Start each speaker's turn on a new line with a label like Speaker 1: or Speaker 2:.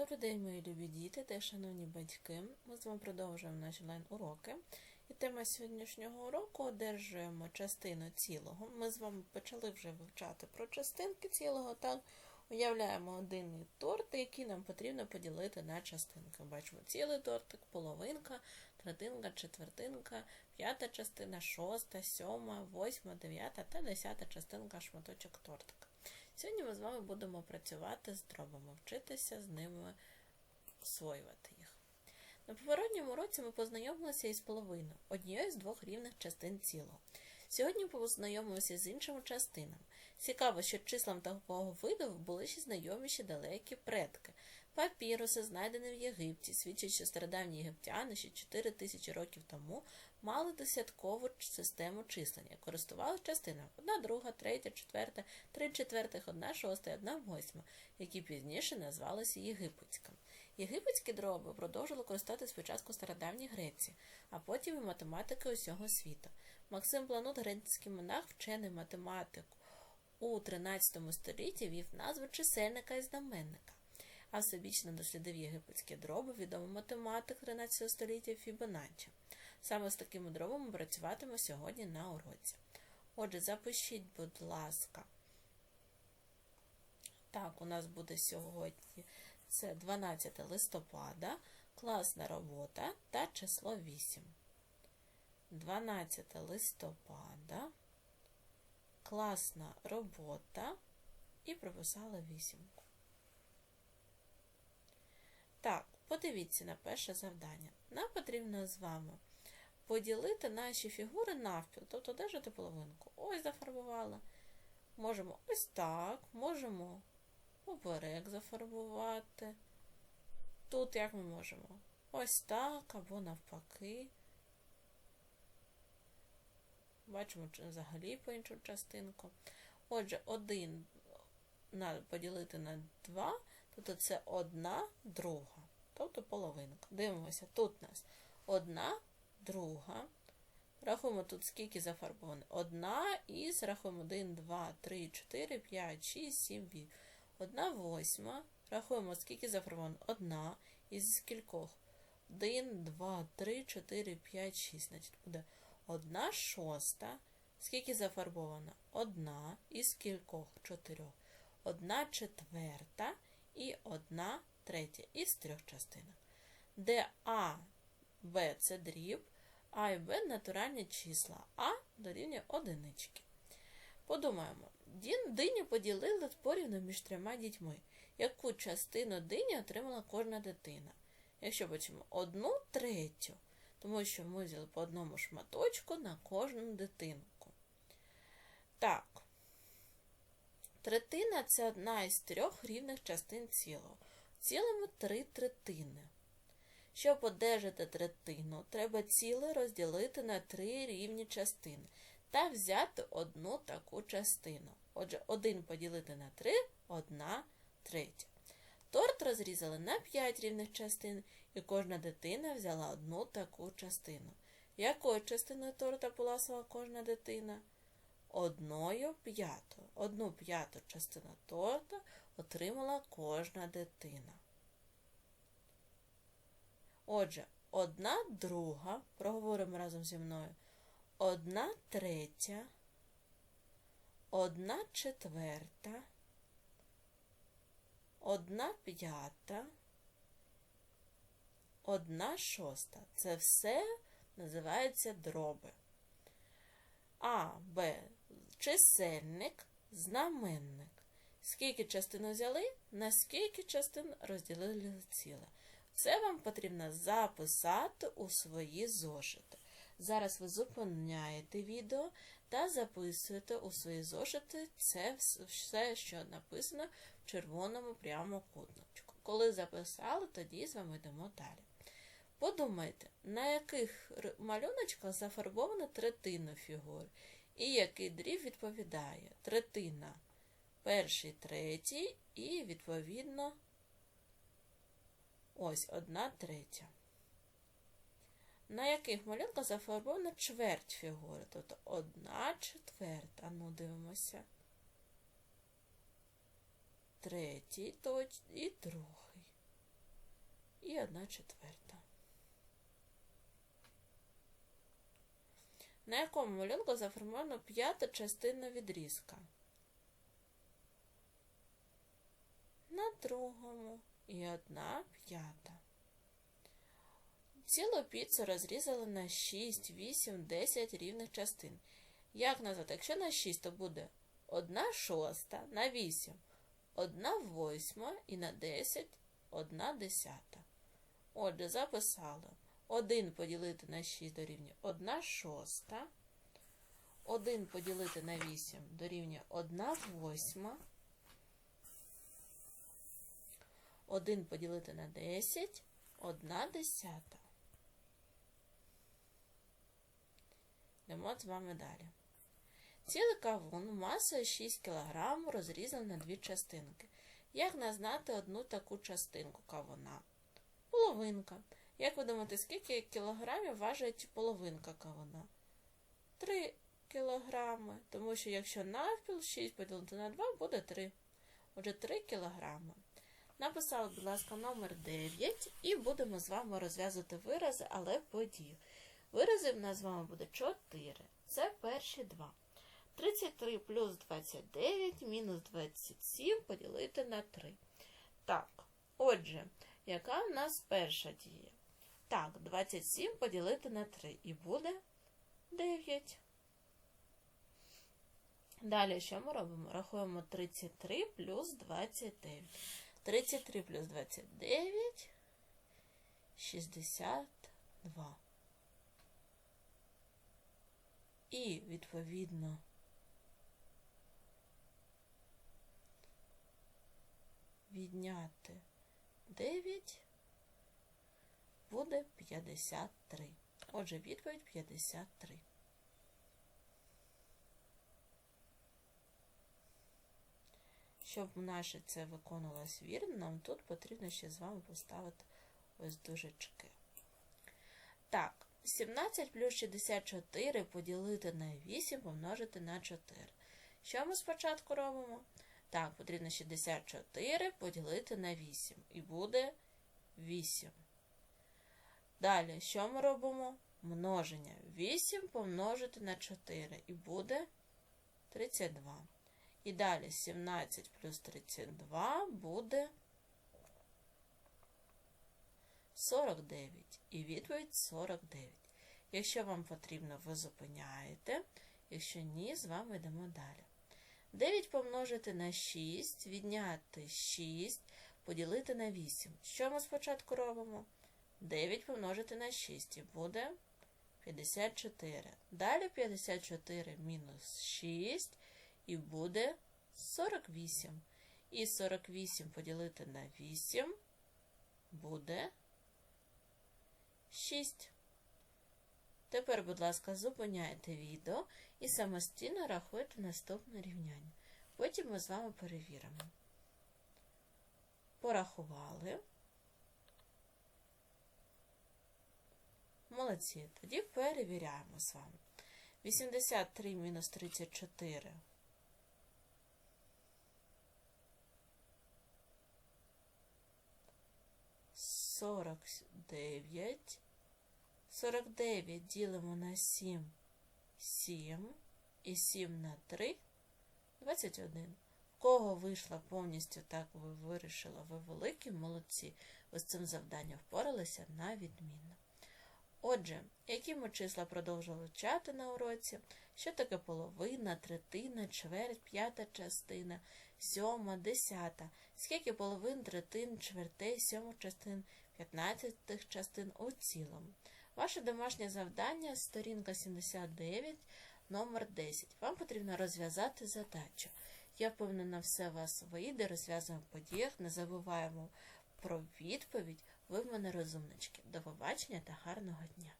Speaker 1: Добрий день, мої любі діти та шановні батьки. Ми з вами продовжуємо наші онлайн-уроки. І тема сьогоднішнього уроку одержуємо частину цілого. Ми з вами почали вже вивчати про частинки цілого, так уявляємо один торт, який нам потрібно поділити на частинки. Бачимо цілий тортик, половинка, третинка, четвертинка, п'ята частина, шоста, сьома, восьма, дев'ята та десята частинка шматочок тортика. Сьогодні ми з вами будемо працювати з дробами, вчитися з ними освоювати їх. На попередньому уроці ми познайомилися із половиною, однією з двох рівних частин цілого. Сьогодні познайомимося з іншими частинами. Цікаво, що числам такого виду були ще знайомі ще далекі предки. Папіруси, знайдені в Єгипті, свідчать, що стародавні єгиптяни ще 4 тисячі років тому мали десяткову систему числення, користувалися частинами 1, 2, 3, 4, 3 четвертих, 1 шоста і 1 восьма, які пізніше назвалися єгипетськими. Єгипетські дроби продовжили користувати спочатку стародавній Греції, а потім і математики усього світу. Максим Планут, грецький монах, вчений математик у 13 столітті вів назву чисельника і знаменника. А всебічно дослідив єгипетські дроби відомий математик 13 століття Фібоначчі. Саме з такими дробами працюватиме сьогодні на уроці. Отже, запишіть, будь ласка. Так, у нас буде сьогодні це 12 листопада, класна робота та число 8. 12 листопада, класна робота і прописала вісімку. Так, подивіться на перше завдання. Нам потрібно з вами поділити наші фігури навпіл, тобто держати половинку. Ось зафарбувала. Можемо ось так, можемо поперек зафарбувати. Тут як ми можемо? Ось так або навпаки. Бачимо взагалі по іншу частинку. Отже, один поділити на два, тобто це одна друга, тобто половинка. Дивимося, тут у нас одна друга. Рахуємо тут, скільки зафарбовано. Одна із рахуємо 1, 2, 3, 4, 5, 6, 7, 8. Одна восьма. Рахуємо, скільки зафарбовано. Одна із скількох. 1, 2, 3, 4, 5, 6. Значить, буде одна шоста. Скільки зафарбовано? Одна із кількох чотирьох. Одна четверта і одна третя із трьох частинок. Де А, Б це дріб, А і Б натуральні числа, А дорівнює одинички. Подумаємо, диню поділили порівну між трьома дітьми. Яку частину дині отримала кожна дитина? Якщо бачимо одну третю, тому що ми взяли по одному шматочку на кожну дитинку. Так, третина це одна із трьох рівних частин цілого. В цілому три третини. Щоб одержати третину, треба ціле розділити на три рівні частини та взяти одну таку частину. Отже, один поділити на 3 – одна третя. Торт розрізали на 5 рівних частин, і кожна дитина взяла одну таку частину. Якою частиною торта поласила кожна дитина? Одною п'ятою. Одну п'яту частину торта отримала кожна дитина. Отже, одна друга, проговоримо разом зі мною, одна третя, одна четверта, одна п'ята, одна шоста. Це все називається дроби. А, Б. Чисельник, знаменник. Скільки частин взяли, на скільки частин розділили ціле. Це вам потрібно записати у свої зошити. Зараз ви зупиняєте відео та записуєте у свої зошити це все, що написано в червоному прямокутничку. Коли записали, тоді з вами йдемо далі. Подумайте, на яких малюночках зафарбована третина фігур, і який дріб відповідає третина перший, третій, і, відповідно, ось одна третя. На яких малюнках зафарбована чверть фігури, тобто одна четверта. Ну, дивимося. Третій і другий. і 1 четверта. На якому малюнку заформовано п'ята частина відрізка? На другому і одна п'ята. Цілу піцу розрізали на 6, 8, 10 рівних частин. Як назвати? Якщо на 6, то буде 1 шоста, на 8 1 восьма і на 10 1 десята. Отже, записали. 1 поділити на 6 дорівнює 1 шоста. 1 поділити на 8 дорівнює 1 восьма. 1 поділити на 10 1 десята. Йдемо з вами далі. Цілий кавун масою 6 кг розрізаний на дві частинки. Як назнати одну таку частинку кавуна? Половинка. Як ви думаєте, скільки кілограмів важить половинка кавуна? 3 кілограми. Тому що якщо навпіл 6 поділити на 2 буде 3. Отже, 3 кілограми. Написали, будь ласка, номер 9 і будемо з вами розв'язувати вирази, але по дію. Виразів у нас з вами буде 4. Це перші два. 33 плюс 29 мінус 27 поділити на 3. Так, отже, яка в нас перша дія? Так, 27 поділити на 3 і буде 9. Далі що ми робимо? Рахуємо 33 плюс 29. 33 плюс 29 62. І, відповідно, відняти 9 буде 53. Отже, відповідь 53. Щоб наше це виконувалось вірно, нам тут потрібно ще з вами поставити ось дужечки. Так, 17 плюс 64 поділити на 8 помножити на 4. Що ми спочатку робимо? Так, потрібно 64 поділити на 8. І буде 8. Далі, що ми робимо? Множення. 8 помножити на 4. І буде 32. І далі 17 плюс 32 буде 49. І відповідь 49. Якщо вам потрібно, ви зупиняєте. Якщо ні, з вами йдемо далі. 9 помножити на 6, відняти 6, поділити на 8. Що ми спочатку робимо? 9 помножити на 6 і буде 54. Далі 54 мінус 6 і буде 48. І 48 поділити на 8 буде 6. Тепер, будь ласка, зупиняйте відео і самостійно рахуйте наступне рівняння. Потім ми з вами перевіримо. Порахували. Молодці. Тоді перевіряємо з вами. 83 мінус 34. Сорок дев'ять. 49 ділимо на 7, 7 і 7 на 3, 21. В кого вийшла повністю так, ви вирішили, ви великі, молодці. Ви з цим завданням впоралися на відмінно. Отже, які ми числа продовжували вчати на уроці? Що таке половина, третина, чверть, п'ята частина, сьома, десята, скільки половин, третин, чвертей, сьомих частин, п'ятнадцятих частин у цілому. Ваше домашнє завдання, сторінка 79, номер 10. Вам потрібно розв'язати задачу. Я впевнена, все у вас вийде, розв'язуємо подіях, не забуваємо про відповідь. Ви в мене розумнички. До побачення та гарного дня!